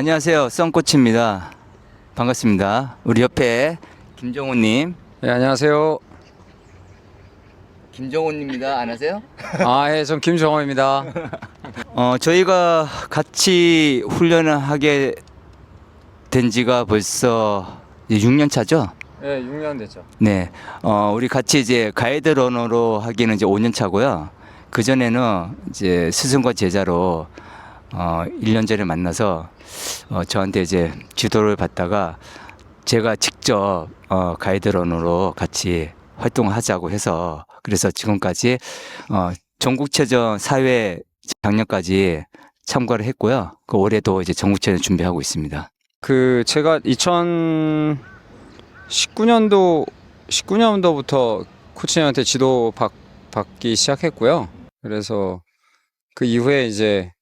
안녕하세요. 썬코치입니다. 반갑습니다. 우리 옆에 김정훈님. 네, 안녕하세요. 김정훈입니다. 안 하세요? 아, 예, 전 김정호입니다. 어, 저희가 같이 훈련을 하게 된 지가 벌써 이제 6년 차죠? 예, 6년 됐죠. 네. 어, 우리 같이 이제 가이드 러너로 하기는 이제 5년 차고요. 그전에는 이제 스승과 제자로 어, 1년 전에 만나서 어, 저한테 이제 지도를 받다가 제가 직접 어, 가이드 러너로 같이 활동하자고 해서 그래서 지금까지 어, 전국체전 사회 작년까지 참가를 했고요. 그 올해도 이제 전국체전 준비하고 있습니다. 그 제가 2019년도 19년도부터 코치님한테 지도 받, 받기 시작했고요. 그래서 그 이후에 이제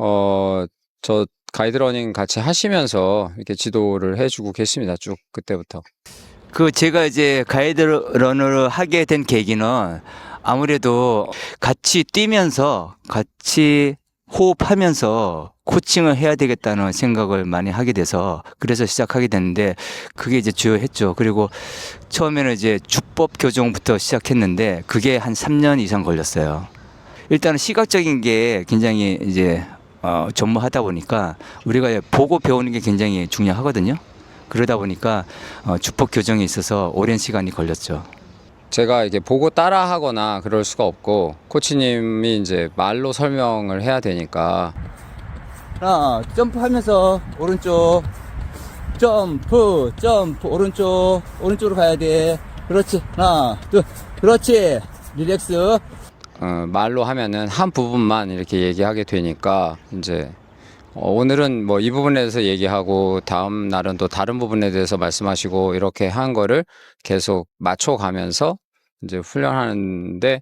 어 저 가이드러닝 같이 하시면서 이렇게 지도를 해주고 계십니다. 쭉 그때부터. 그 제가 이제 가이드 러너를 하게 된 계기는 아무래도 같이 뛰면서 같이 호흡하면서 코칭을 해야 되겠다는 생각을 많이 하게 돼서 그래서 시작하게 됐는데 그게 이제 주요했죠. 그리고 처음에는 이제 주법 교정부터 시작했는데 그게 한 3년 이상 걸렸어요. 일단은 시각적인 게 굉장히 이제 어, 전무하다 보니까 우리가 보고 배우는 게 굉장히 중요하거든요. 그러다 보니까 어, 주법 교정에 있어서 오랜 시간이 걸렸죠. 제가 이게 보고 따라하거나 그럴 수가 없고 코치님이 이제 말로 설명을 해야 되니까. 하나 점프하면서 오른쪽. 점프 점프. 오른쪽. 오른쪽으로 가야 돼. 그렇지. 하나 둘. 그렇지. 릴렉스 어, 말로 하면은 한 부분만 이렇게 얘기하게 되니까 이제 어, 오늘은 뭐 이 부분에 대해서 얘기하고 다음 날은 또 다른 부분에 대해서 말씀하시고 이렇게 한 거를 계속 맞춰가면서 이제 훈련하는데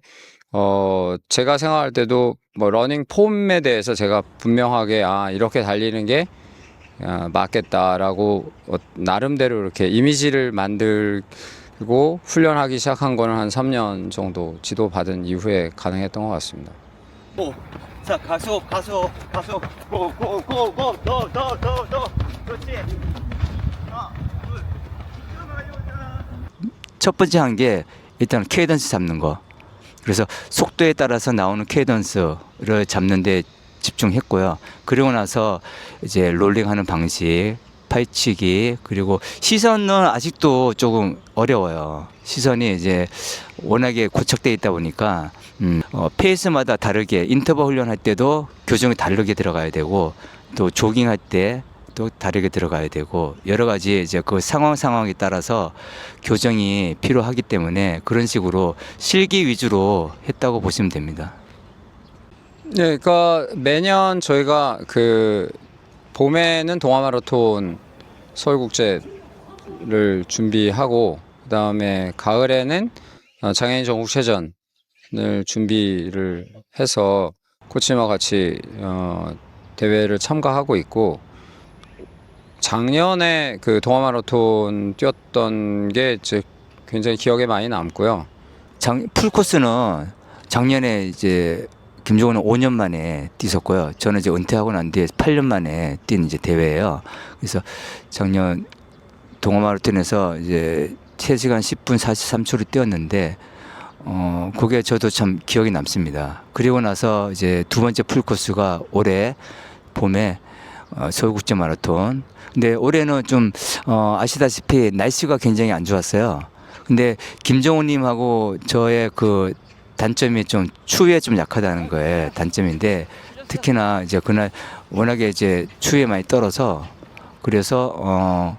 어 제가 생각할 때도 뭐 러닝 폼에 대해서 제가 분명하게 아 이렇게 달리는 게 아, 맞겠다라고 어, 나름대로 이렇게 이미지를 만들 고 훈련하기 시작한 거는 한 3년 정도 지도 받은 이후에 가능했던 것 같습니다. 자 가속 가속 가속 고고 고 고 더 더 더 더. 그렇지. 첫 번째 한 게 일단 케이던스 잡는 거. 그래서 속도에 따라서 나오는 케이던스를 잡는데 집중했고요. 그리고 나서 이제 롤링하는 방식 파이치기 그리고 시선은 아직도 조금 어려워요 시선이 이제 워낙에 고착돼 있다 보니까 음, 어, 페이스마다 다르게 인터벌 훈련할 때도 교정이 다르게 들어가야 되고 또 조깅할 때 또 다르게 들어가야 되고 여러 가지 이제 그 상황 상황에 따라서 교정이 필요하기 때문에 그런 식으로 실기 위주로 했다고 보시면 됩니다. 네, 그러니까 매년 저희가 그 봄에는 동아 마라톤 서울국제를 준비하고 그다음에 가을에는 어, 장애인 전국체전을 준비를 해서 코치와 같이 어, 대회를 참가하고 있고 작년에 그 동아 마라톤 뛰었던 게 이제 굉장히 기억에 많이 남고요. 장, 풀코스는 작년에 이제 김종훈은 5년 만에 뛰었고요. 저는 이제 은퇴하고 난 뒤에 8년 만에 뛴 이제 대회예요. 그래서 작년 동호 마라톤에서 이제 3시간 10분 43초를 뛰었는데 어, 그게 저도 참 기억에 남습니다. 그리고 나서 이제 두 번째 풀코스가 올해 봄에 어, 서울국제 마라톤. 근데 올해는 좀 어, 아시다시피 날씨가 굉장히 안 좋았어요. 근데 김정우님하고 저의 그 단점이 좀 추위에 좀 약하다는 거에 단점인데 특히나 이제 그날 워낙에 이제 추위에 많이 떨어서 그래서 어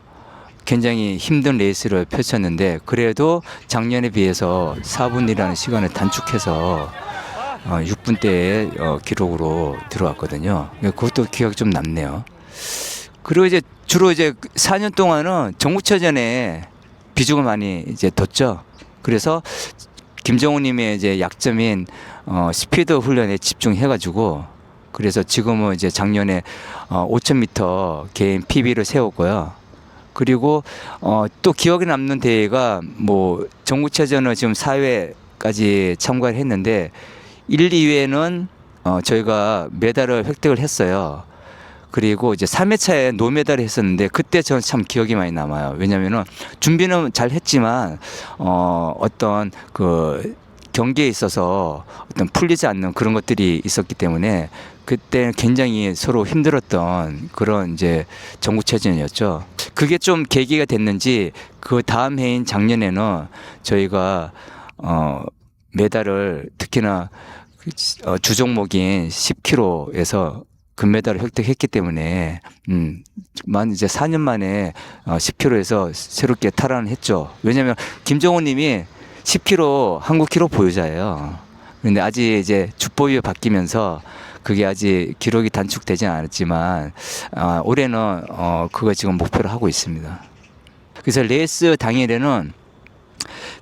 굉장히 힘든 레이스를 펼쳤는데 그래도 작년에 비해서 4분이라는 시간을 단축해서 어 6분대의 어 기록으로 들어왔거든요. 그것도 기억이 좀 남네요. 그리고 이제 주로 이제 4년 동안은 전국체전에 비중을 많이 이제 뒀죠. 그래서 김정우님의 이제 약점인 어, 스피드 훈련에 집중해가지고 그래서 지금은 이제 작년에 어, 5,000m 개인 PB를 세웠고요. 그리고 어, 또 기억에 남는 대회가 뭐 전국체전은 지금 4회까지 참가를 했는데 1, 2회는 어, 저희가 메달을 획득을 했어요. 그리고 이제 3회차에 노메달을 했었는데 그때 저는 참 기억이 많이 남아요. 왜냐면은 준비는 잘 했지만 어 어떤 그 경기에 있어서 어떤 풀리지 않는 그런 것들이 있었기 때문에 그때 굉장히 서로 힘들었던 그런 이제 전국체전이었죠. 그게 좀 계기가 됐는지 그 다음 해인 작년에는 저희가 어 메달을 특히나 어, 주 종목인 10kg에서 금메달을 획득했기 때문에 음만 이제 4년 만에 어, 10kg에서 새롭게 탈환을 했죠. 왜냐하면 김정훈 님이 10kg 한국 키로 보유자예요. 근데 아직 이제 주보유 바뀌면서 그게 아직 기록이 단축되지 않았지만 아, 올해는 어 그거 지금 목표로 하고 있습니다. 그래서 레이스 당일에는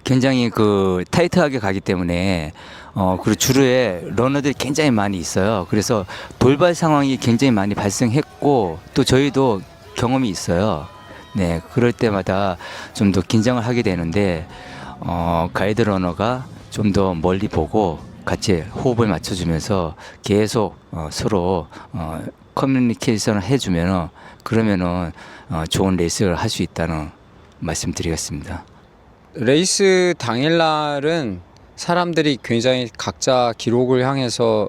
굉장히 그 타이트하게 가기 때문에 어 그리고 주루에 러너들이 굉장히 많이 있어요. 그래서 돌발 상황이 굉장히 많이 발생했고 또 저희도 경험이 있어요. 네, 그럴 때마다 좀 더 긴장을 하게 되는데 어 가이드 러너가 좀 더 멀리 보고 같이 호흡을 맞춰주면서 계속 어, 서로 어, 커뮤니케이션을 해주면은 그러면은 어, 좋은 레이스를 할 수 있다는 말씀드리겠습니다. 레이스 당일날은 사람들이 굉장히 각자 기록을 향해서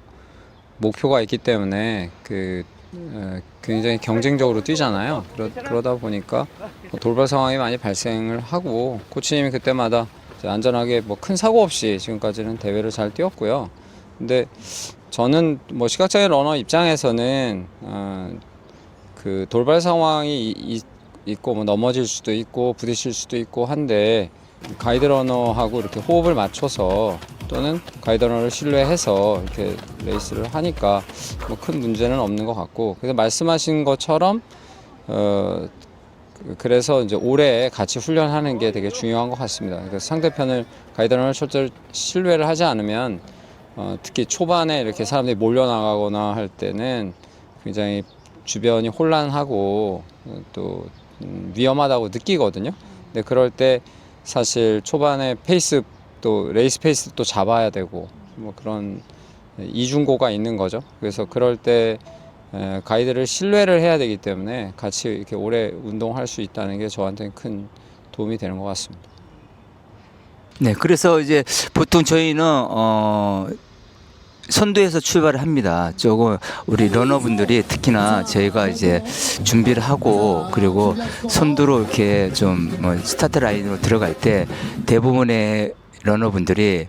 목표가 있기 때문에 그 어, 굉장히 경쟁적으로 뛰잖아요. 그러, 그러다 보니까 뭐 돌발 상황이 많이 발생을 하고 코치님이 그때마다 안전하게 뭐 큰 사고 없이 지금까지는 대회를 잘 뛰었고요. 근데 저는 뭐 시각장애 러너 입장에서는 어, 그 돌발 상황이 있고 뭐 넘어질 수도 있고 부딪힐 수도 있고 한데 가이드 러너하고 이렇게 호흡을 맞춰서 또는 가이드 러너를 신뢰해서 이렇게 레이스를 하니까 뭐 큰 문제는 없는 것 같고 그래서 말씀하신 것처럼 어 그- 그래서 이제 올해 같이 훈련하는 게 되게 중요한 것 같습니다. 그래서 상대편을 가이드 러너를 철저히 신뢰를 하지 않으면 어 특히 초반에 이렇게 사람들이 몰려 나가거나 할 때는 굉장히 주변이 혼란하고 어, 또 음, 위험하다고 느끼거든요. 근데 그럴 때 사실 초반에 페이스 또 레이스 페이스 또 잡아야 되고 뭐 그런 이중고가 있는 거죠. 그래서 그럴 때 에, 가이드를 신뢰를 해야 되기 때문에 같이 이렇게 오래 운동할 수 있다는 게 저한테는 큰 도움이 되는 것 같습니다. 네, 그래서 이제 보통 저희는 어 선두에서 출발을 합니다. 조금 우리 러너분들이 특히나 저희가 이제 준비를 하고 그리고 선두로 이렇게 좀 뭐 스타트 라인으로 들어갈 때 대부분의 러너분들이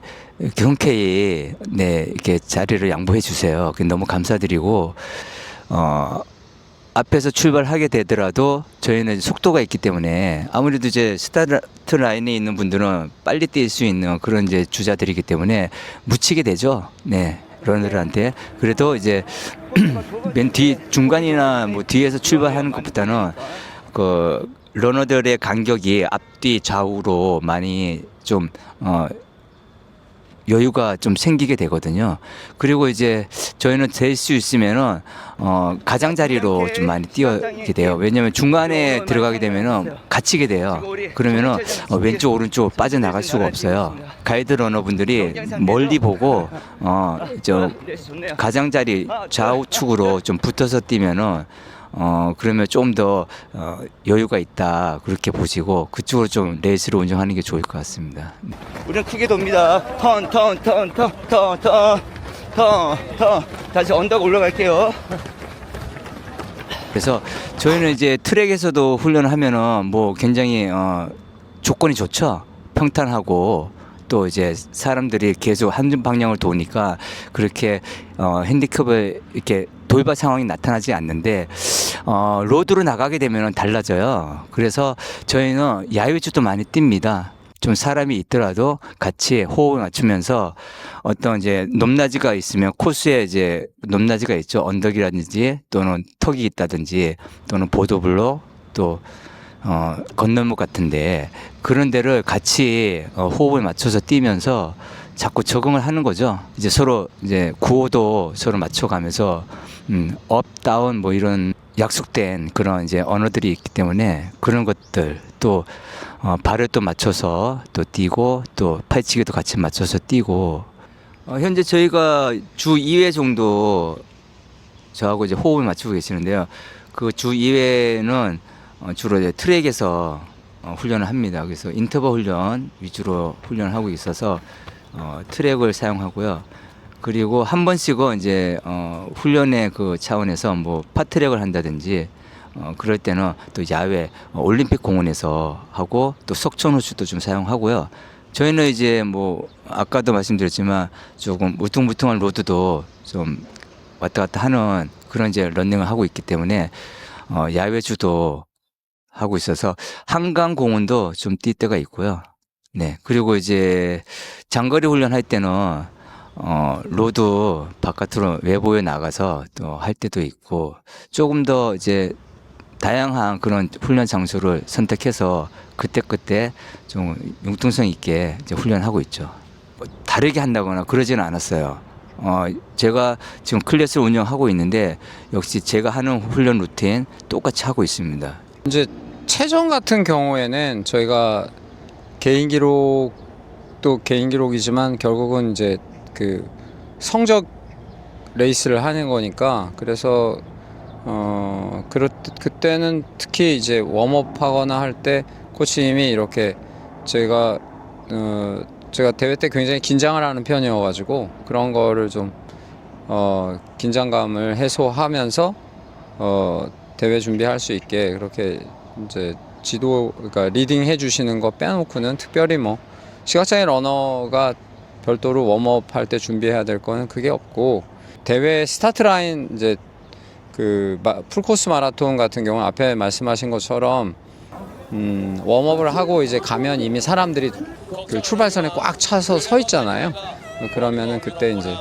경쾌히 네 이렇게 자리를 양보해 주세요. 너무 감사드리고 어 앞에서 출발하게 되더라도 저희는 속도가 있기 때문에 아무래도 이제 스타트 라인에 있는 분들은 빨리 뛸 수 있는 그런 이제 주자들이기 때문에 묻히게 되죠. 네. 러너들한테. 그래도 이제 맨 뒤 중간이나 뭐 뒤에서 출발하는 것보다는 그 러너들의 간격이 앞뒤 좌우로 많이 좀 어, 여유가 좀 생기게 되거든요. 그리고 이제 저희는 될 수 있으면은 어 가장자리로 좀 많이 뛰게 돼요. 왜냐면 중간에 들어가게 되면은 갇히게 돼요. 그러면은 어, 왼쪽 오른쪽 빠져나갈 수가 없어요. 가이드 러너분들이 멀리 보고 어저 가장자리 좌우측으로 좀 붙어서 뛰면은 어 그러면 좀 더 어, 여유가 있다 그렇게 보시고 그쪽으로 좀 레이스를 운영하는 게 좋을 것 같습니다. 우리는 크게 돕니다. 턴, 턴, 턴, 턴, 턴, 턴, 턴, 턴. 다시 언덕 올라갈게요. 그래서 저희는 이제 트랙에서도 훈련을 하면은 뭐 굉장히 어 조건이 좋죠. 평탄하고 또 이제 사람들이 계속 한 방향을 도니까 그렇게 어 핸디캡을 이렇게 돌발 상황이 나타나지 않는데 어 로드로 나가게 되면은 달라져요. 그래서 저희는 야외주도 많이 뜁니다. 좀 사람이 있더라도 같이 호흡을 맞추면서 어떤 이제 높낮이가 있으면 코스에 이제 높낮이가 있죠. 언덕이라든지 또는 턱이 있다든지 또는 보도블록 또 어, 건널목 같은데 그런 데를 같이 어, 호흡을 맞춰서 뛰면서 자꾸 적응을 하는 거죠. 이제 서로 이제 구호도 서로 맞춰가면서 음, 업, 다운 뭐 이런 약속된 그런 이제 언어들이 있기 때문에 그런 것들 또 어, 발을 또 맞춰서 또 뛰고 또 팔치기도 같이 맞춰서 뛰고 어, 현재 저희가 주 2회 정도 저하고 이제 호흡을 맞추고 계시는데요. 그 주 2회는 어, 주로 이제 트랙에서 어, 훈련을 합니다. 그래서 인터벌 훈련 위주로 훈련을 하고 있어서 어, 트랙을 사용하고요. 그리고 한 번씩은 이제 어, 훈련의 그 차원에서 뭐 파트랙을 한다든지 어, 그럴 때는 또 야외 어, 올림픽 공원에서 하고 또 석촌 호수도 좀 사용하고요. 저희는 이제 뭐 아까도 말씀드렸지만 조금 울퉁불퉁한 로드도 좀 왔다 갔다 하는 그런 이제 런닝을 하고 있기 때문에 어, 야외 주도 하고 있어서 한강 공원도 좀 뛸 때가 있고요. 네. 그리고 이제 장거리 훈련할 때는 어, 로드 바깥으로 외부에 나가서 또 할 때도 있고 조금 더 이제 다양한 그런 훈련 장소를 선택해서 그때그때 좀 융통성 있게 이제 훈련하고 있죠. 뭐 다르게 한다거나 그러지는 않았어요. 어, 제가 지금 클래스를 운영하고 있는데 역시 제가 하는 훈련 루틴 똑같이 하고 있습니다. 이제 체전 같은 경우에는 저희가 개인 기록도 개인 기록이지만 결국은 이제 그 성적 레이스를 하는 거니까 그래서 어 그렇 그때는 특히 이제 웜업 하거나 할 때 코치님이 이렇게 제가 어 제가 대회 때 굉장히 긴장을 하는 편이어 가지고 그런 거를 좀 어 긴장감을 해소하면서 어 대회 준비할 수 있게 그렇게 이제 지도 그러니까 리딩 해주시는 거 빼놓고는 특별히 뭐 시각장애 러너가 별도로 웜업 할 때 준비해야 될 거는 그게 없고 대회 스타트 라인 이제 그 마- 풀코스 마라톤 같은 경우는 앞에 말씀하신 것처럼 음, 웜업을 하고 이제 가면 이미 사람들이 그 출발선에 꽉 차서 서 있잖아요. 그러면은 그때 이제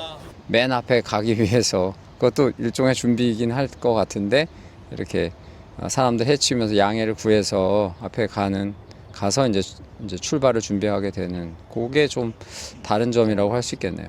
맨 앞에 가기 위해서 그것도 일종의 준비이긴 할 것 같은데 이렇게 어, 사람들 해치우면서 양해를 구해서 앞에 가는 가서 이제 이제 출발을 준비하게 되는 그게 좀 다른 점이라고 할 수 있겠네요.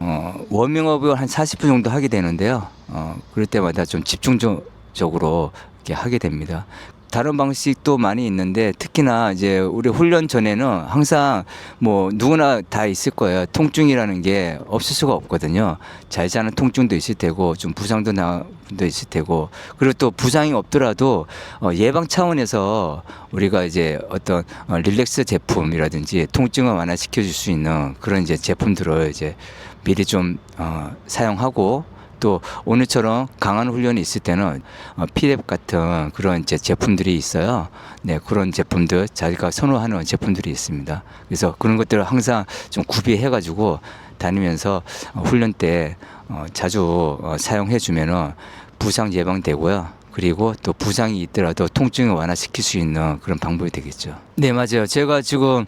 어, 워밍업을 한 40분 정도 하게 되는데요. 어, 그럴 때마다 좀 집중적으로 이렇게 하게 됩니다. 다른 방식도 많이 있는데 특히나 이제 우리 훈련 전에는 항상 뭐 누구나 다 있을 거예요. 통증이라는 게 없을 수가 없거든요. 잘 자는 통증도 있을 테고 좀 부상도 나 분도 있을 테고 그리고 또 부상이 없더라도 어, 예방 차원에서 우리가 이제 어떤 어, 릴렉스 제품이라든지 통증을 완화시켜 줄 수 있는 그런 이제 제품들을 이제 미리 좀 어, 사용하고 또 오늘처럼 강한 훈련이 있을 때는 어, 피랩 같은 그런 이제 제품들이 있어요. 네, 그런 제품들 자기가 선호하는 제품들이 있습니다. 그래서 그런 것들을 항상 좀 구비해 가지고 다니면서 어, 훈련 때 어, 자주 어, 사용해 주면은 부상 예방되고요. 그리고 또 부상이 있더라도 통증을 완화시킬 수 있는 그런 방법이 되겠죠. 네, 맞아요. 제가 지금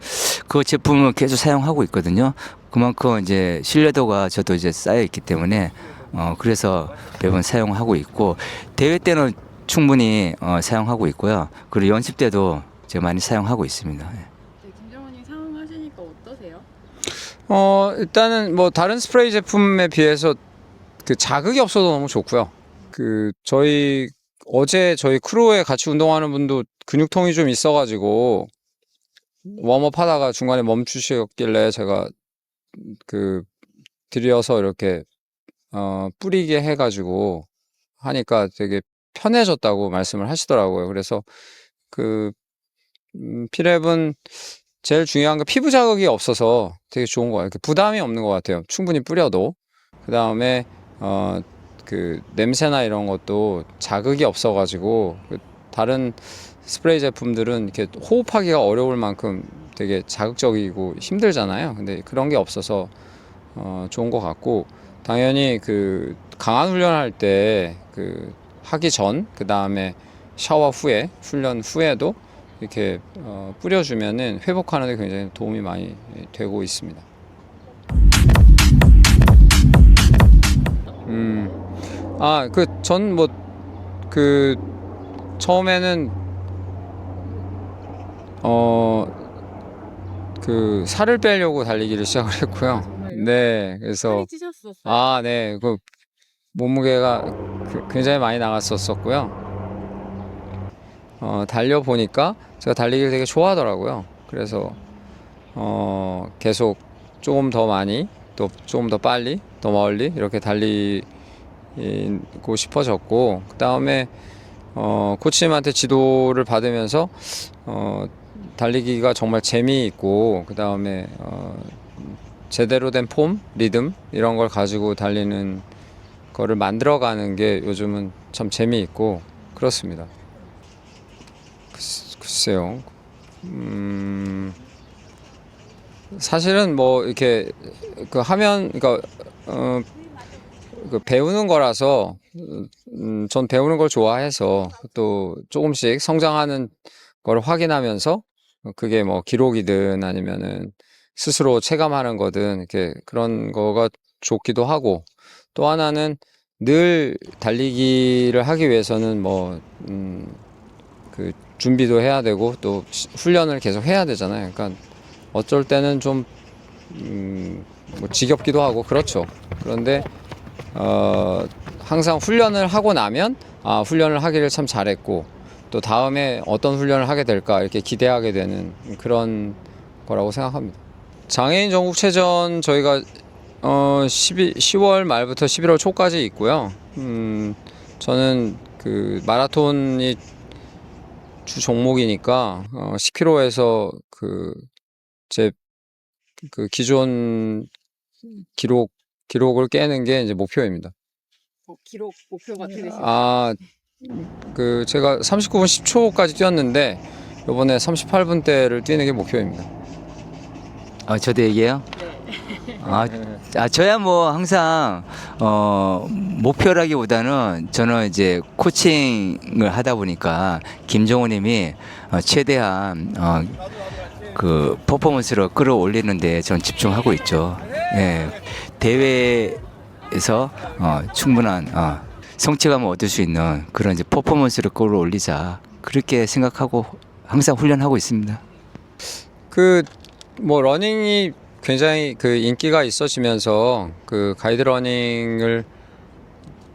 그 제품을 계속 사용하고 있거든요. 그만큼 이제 신뢰도가 저도 이제 쌓여 있기 때문에 어 그래서 매번 사용하고 있고 대회 때는 충분히 어 사용하고 있고요. 그리고 연습 때도 제가 많이 사용하고 있습니다. 예. 네, 김정원님 사용하시니까 어떠세요? 어 일단은 뭐 다른 스프레이 제품에 비해서 그 자극이 없어도 너무 좋고요. 그 저희 어제 저희 크루에 같이 운동하는 분도 근육통이 좀 있어가지고 웜업 하다가 중간에 멈추셨길래 제가 그 들여서 이렇게 어 뿌리게 해가지고 하니까 되게 편해졌다고 말씀을 하시더라고요. 그래서 그 음, 피랩은 제일 중요한 건 피부 자극이 없어서 되게 좋은 거 같아요. 그 부담이 없는 것 같아요. 충분히 뿌려도. 그 다음에, 어, 그 냄새나 이런 것도 자극이 없어가지고, 그 다른 스프레이 제품들은 이렇게 호흡하기가 어려울 만큼 되게 자극적이고 힘들잖아요. 근데 그런 게 없어서, 어, 좋은 것 같고, 당연히 그 강한 훈련할 때 그 하기 전, 그 다음에 샤워 후에, 훈련 후에도 이렇게 어, 뿌려주면은 회복하는 데 굉장히 도움이 많이 되고 있습니다. 음, 아, 그 전 뭐 그 처음에는 어 그 살을 빼려고 달리기를 시작을 했고요. 네, 그래서 살이 찌셨었어요. 아, 네. 그 몸무게가 그- 굉장히 많이 나갔었었고요. 어, 달려 보니까 제가 달리기를 되게 좋아하더라고요. 그래서 어, 계속 조금 더 많이 또 조금 더 빨리 더 멀리 이렇게 달리고 싶어졌고 그 다음에 어, 코치님한테 지도를 받으면서 어, 달리기가 정말 재미있고 그 다음에 어, 제대로 된 폼, 리듬 이런 걸 가지고 달리는 거를 만들어가는 게 요즘은 참 재미있고 그렇습니다. 글- 글쎄요. 음, 사실은 뭐 이렇게 그 하면 그러니까 어, 그 배우는 거라서 음, 전 배우는 걸 좋아해서 또 조금씩 성장하는 걸 확인하면서 그게 뭐 기록이든 아니면은 스스로 체감하는 거든 이렇게 그런 거가 좋기도 하고 또 하나는 늘 달리기를 하기 위해서는 뭐, 음, 그 준비도 해야 되고 또 시- 훈련을 계속 해야 되잖아요. 그러니까 어쩔 때는 좀, 음, 뭐 지겹기도 하고 그렇죠. 그런데, 어, 항상 훈련을 하고 나면 아, 훈련을 하기를 참 잘했고 또 다음에 어떤 훈련을 하게 될까 이렇게 기대하게 되는 그런 거라고 생각합니다. 장애인 전국체전 저희가 어 12, 10월 말부터 11월 초까지 있고요. 음, 저는 그 마라톤이 주 종목이니까 어 10km에서 그제그 기존 기록 기록을 깨는 게 이제 목표입니다. 어, 기록 목표가 어떻게 되시나요? 아, 그 제가 39분 10초까지 뛰었는데 이번에 38분대를 뛰는 게 목표입니다. 아, 저도 얘기해요? 네. 아, 아, 저야 뭐 항상 어, 목표라기보다는 저는 이제 코칭을 하다 보니까 김종호님이 어, 최대한 어, 그 퍼포먼스를 끌어올리는데 저는 집중하고 있죠. 예, 대회에서 어, 충분한 어, 성취감을 얻을 수 있는 그런 이제 퍼포먼스를 끌어올리자 그렇게 생각하고 항상 훈련하고 있습니다. 그 뭐 러닝이 굉장히 그 인기가 있어지면서 그 가이드 러닝을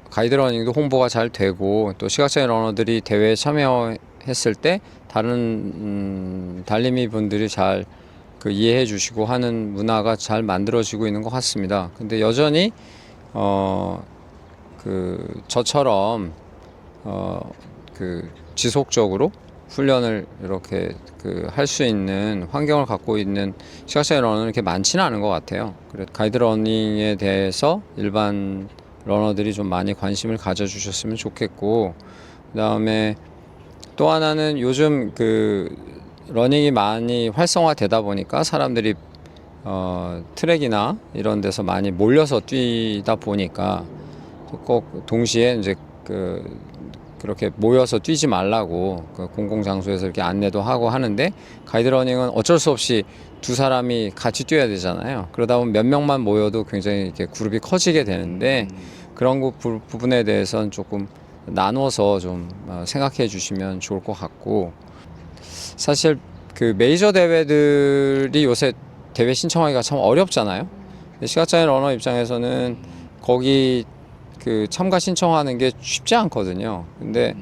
가이드 러닝도 홍보가 잘 되고 또 시각장애 러너들이 대회에 참여했을 때 다른 음, 달리미 분들이 잘 그 이해해 주시고 하는 문화가 잘 만들어지고 있는 것 같습니다. 근데 여전히 어 그 저처럼 어 그 지속적으로 훈련을 이렇게 그 할 수 있는 환경을 갖고 있는 시각장애 러너는 이렇게 많지는 않은 것 같아요. 그래 가이드 러닝에 대해서 일반 러너들이 좀 많이 관심을 가져주셨으면 좋겠고 그다음에 또 하나는 요즘 그 러닝이 많이 활성화되다 보니까 사람들이 어, 트랙이나 이런 데서 많이 몰려서 뛰다 보니까 꼭 동시에 이제 그 그렇게 모여서 뛰지 말라고 그 공공 장소에서 이렇게 안내도 하고 하는데 가이드러닝은 어쩔 수 없이 두 사람이 같이 뛰어야 되잖아요. 그러다 보면 몇 명만 모여도 굉장히 이렇게 그룹이 커지게 되는데 그런 부, 부- 부분에 대해서는 조금 나눠서 좀 어, 생각해 주시면 좋을 것 같고 사실 그 메이저 대회들이 요새 대회 신청하기가 참 어렵잖아요. 시각장애 러너 입장에서는 거기 그 참가 신청하는 게 쉽지 않거든요. 근데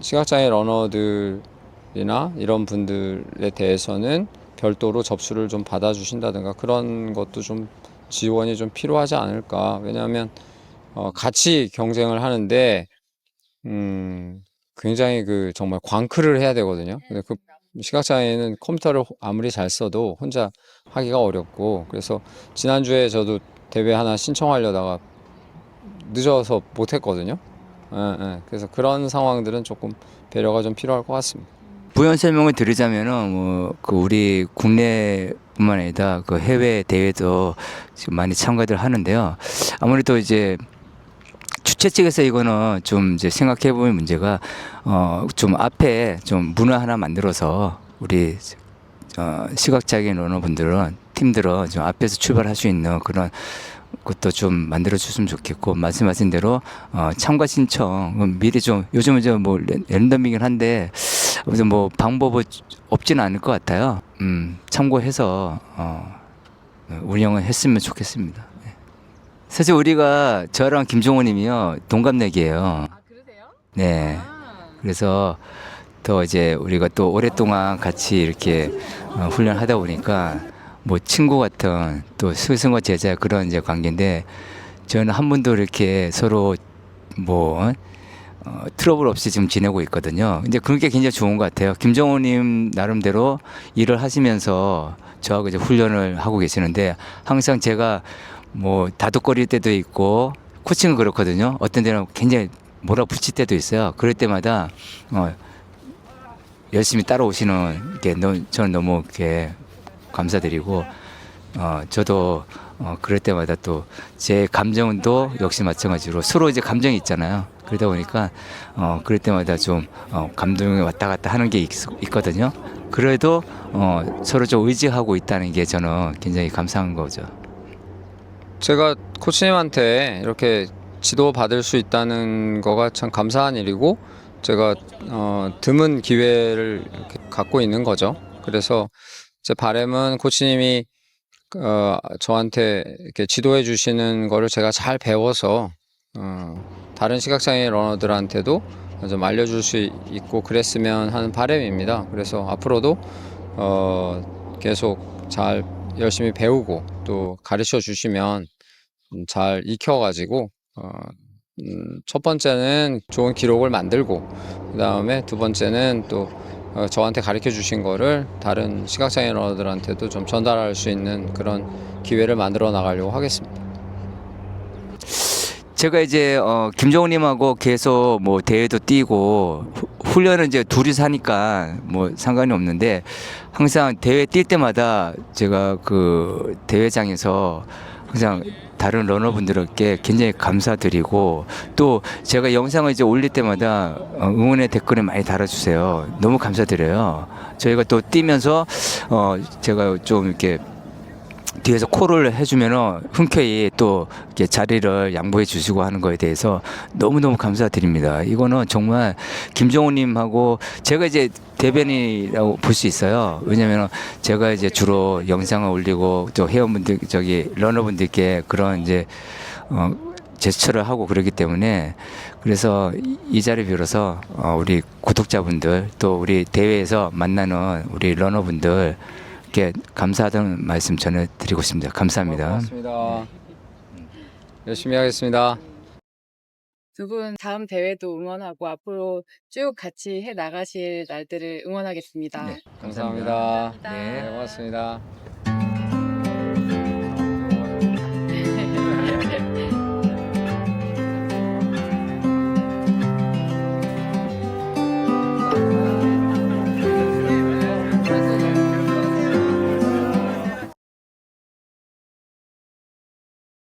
시각장애 러너들이나 이런 분들에 대해서는 별도로 접수를 좀 받아주신다든가 그런 것도 좀 지원이 좀 필요하지 않을까. 왜냐하면 어, 같이 경쟁을 하는데 음, 굉장히 그 정말 광크를 해야 되거든요. 근데 그 시각장애인은 컴퓨터를 아무리 잘 써도 혼자 하기가 어렵고 그래서 지난주에 저도 대회 하나 신청하려다가 늦어서 못했거든요. 예, 예. 그래서 그런 상황들은 조금 배려가 좀 필요할 것 같습니다. 부연 설명을 드리자면은 뭐그 우리 국내뿐만 아니라 그 해외 대회도 지금 많이 참가들 하는데요. 아무래도 이제 주최 측에서 이거는 좀 이제 생각해 보면 문제가 어 좀 앞에 좀 문화 하나 만들어서 우리 어 시각장애인 러너분들은 팀들은 좀 앞에서 출발할 수 있는 그런 것도 좀 만들어 줬으면 좋겠고 말씀하신 대로 어 참가 신청 미리 좀 요즘은 저뭐 랜덤이긴 한데 아무튼 뭐 방법은 없지는 않을 것 같아요. 음, 참고해서 어, 운영을 했으면 좋겠습니다. 네. 사실 우리가 저랑 김종호님이요 동갑내기예요. 아 그러세요? 네. 아, 그래서 더 이제 우리가 또 오랫동안 같이 이렇게 어, 훈련하다 보니까 뭐 친구 같은 또 스승과 제자 그런 이제 관계인데 저는 한 번도 이렇게 서로 뭐 어, 트러블 없이 지금 지내고 있거든요. 이제 그런 게 굉장히 좋은 것 같아요. 김정호님 나름대로 일을 하시면서 저하고 이제 훈련을 하고 계시는데 항상 제가 뭐 다독거릴 때도 있고 코칭은 그렇거든요. 어떤 데는 굉장히 몰아붙일 때도 있어요. 그럴 때마다 어, 열심히 따라오시는 게 너, 저는 너무 이렇게 감사드리고 어, 저도 어, 그럴 때마다 또 제 감정도 역시 마찬가지로 서로 이제 감정이 있잖아요. 그러다 보니까 어, 그럴 때마다 좀 어, 감동이 왔다 갔다 하는 게 있, 있거든요. 그래도 어, 서로 좀 의지하고 있다는 게 저는 굉장히 감사한 거죠. 제가 코치님한테 이렇게 지도 받을 수 있다는 거가 참 감사한 일이고 제가 어, 드문 기회를 이렇게 갖고 있는 거죠. 그래서 제 바람은 코치님이 어, 저한테 이렇게 지도해 주시는 거를 제가 잘 배워서 어, 다른 시각장애 러너들한테도 좀 알려줄 수 있고 그랬으면 하는 바람입니다. 그래서 앞으로도 어, 계속 잘 열심히 배우고 또 가르쳐 주시면 음, 잘 익혀가지고 어, 음, 첫 번째는 좋은 기록을 만들고 그 다음에 두 번째는 또 어, 저한테 가르쳐 주신 거를 다른 시각장애 러너들한테도 좀 전달할 수 있는 그런 기회를 만들어 나가려고 하겠습니다. 제가 이제 어, 김정우님하고 계속 뭐 대회도 뛰고 후- 훈련은 이제 둘이서 하니까 뭐 상관이 없는데 항상 대회 뛸 때마다 제가 그 대회장에서 항상 다른 러너분들께 굉장히 감사드리고 또 제가 영상을 이제 올릴 때마다 어, 응원의 댓글을 많이 달아주세요. 너무 감사드려요. 저희가 또 뛰면서 어 제가 좀 이렇게 뒤에서 콜을 해주면은 흔쾌히 또 이렇게 자리를 양보해 주시고 하는 거에 대해서 너무너무 감사드립니다. 이거는 정말 김정우님하고 제가 이제 대변이라고 볼 수 있어요. 왜냐면은 제가 이제 주로 영상을 올리고 또 회원분들, 저기 러너분들께 그런 이제 어, 제스처를 하고 그러기 때문에 그래서 이- 이 자리 빌어서 어, 우리 구독자분들 또 우리 대회에서 만나는 우리 러너분들 께 감사하다는 말씀 전해드리고 싶습니다. 감사합니다. 고맙습니다. 열심히 하겠습니다. 두 분 다음 대회도 응원하고 앞으로 쭉 같이 해 나가실 날들을 응원하겠습니다. 네, 감사합니다. 감사합니다. 네, 고맙습니다.